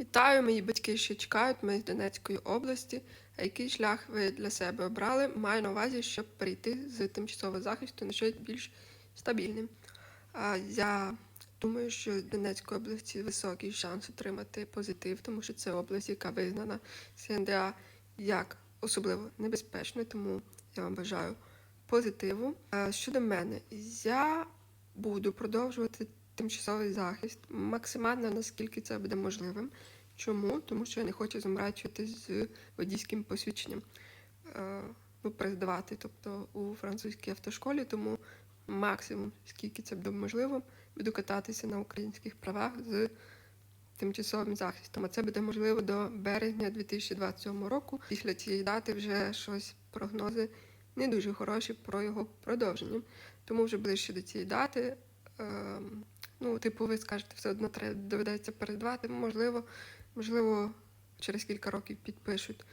Вітаю, мої батьки ще чекають. Ми з Донецької області. А який шлях ви для себе обрали? Маю на увазі, щоб перейти з тимчасового захисту на щось більш стабільне. А я думаю, що в Донецькій області високий шанс отримати позитив, тому що це область, яка визнана СНДА як особливо небезпечною, тому я вам бажаю позитиву. Щодо мене, я буду продовжувати тимчасовий захист максимально наскільки це буде можливим. Чому? Тому що я не хочу замрачуватись з водійським посвідченням. Е, ну, передавати, тобто у французькій автошколі, тому максимум, скільки це буде можливо, буду кататися на українських правах з тимчасовим захистом. А це буде можливо до березня 2027 року. Після цієї дати вже щось прогнози не дуже хороші про його продовження. Тому вже ближче до цієї дати. Ем, Ну, типу, ви скажете, все одно доведеться передавати. Можливо, можливо, через кілька років підпишуть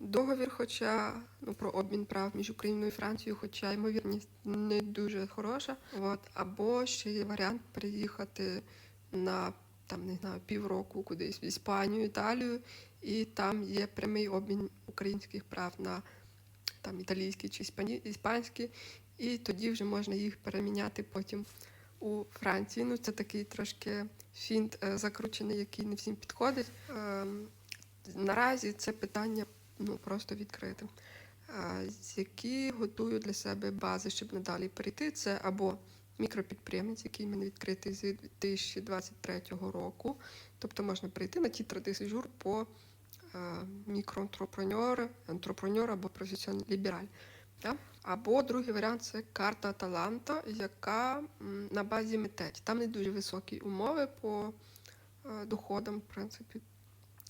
договір, хоча ну, про обмін прав між Україною і Францією, хоча ймовірність не дуже хороша. От. Або ще є варіант переїхати на там, не знаю, півроку кудись в Іспанію, Італію, і там є прямий обмін українських прав на там італійські чи іспанські, і тоді вже можна їх переміняти потім у Франції. Ну, це такий трошки фінт е, закручений, який не всім підходить. Ем, наразі це питання ну, просто відкрите. Е, які готую для себе бази, щоб надалі перейти. Це або мікропідприємець, який в мене відкритий з 2023 року. Тобто можна прийти на ті традиції жур по е, мікроантрепренер, антрепренер або професіональний лібераль. Да? Або другий варіант це карта таланта, яка на базі митець. Там не дуже високі умови по е, доходам, в принципі.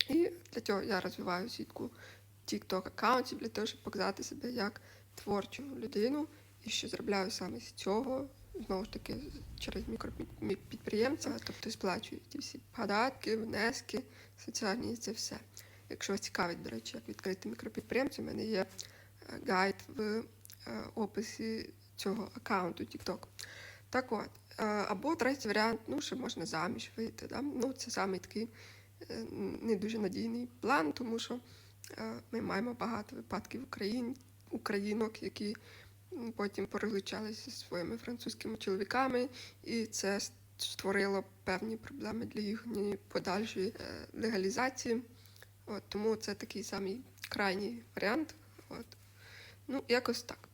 І для цього я розвиваю сітку TikTok аккаунтів для того, щоб показати себе як творчу людину, і що зробляю саме з цього. Знову ж таки, через мікропідприємця, тобто сплачую ті всі податки, внески, соціальні це все. Якщо вас цікавить, до речі, як відкрити мікропідприємця, у мене є гайд в е, описі цього аккаунту TikTok. Так от, е, або третій варіант, ну, ще можна заміж вийти. Да? Ну, це саме такий е, не дуже надійний план, тому що е, ми маємо багато випадків Україн, українок, які потім порозлучалися зі своїми французькими чоловіками, і це створило певні проблеми для їхньої подальшої е, легалізації. От, тому це такий самий крайній варіант. От. Ну, якось так.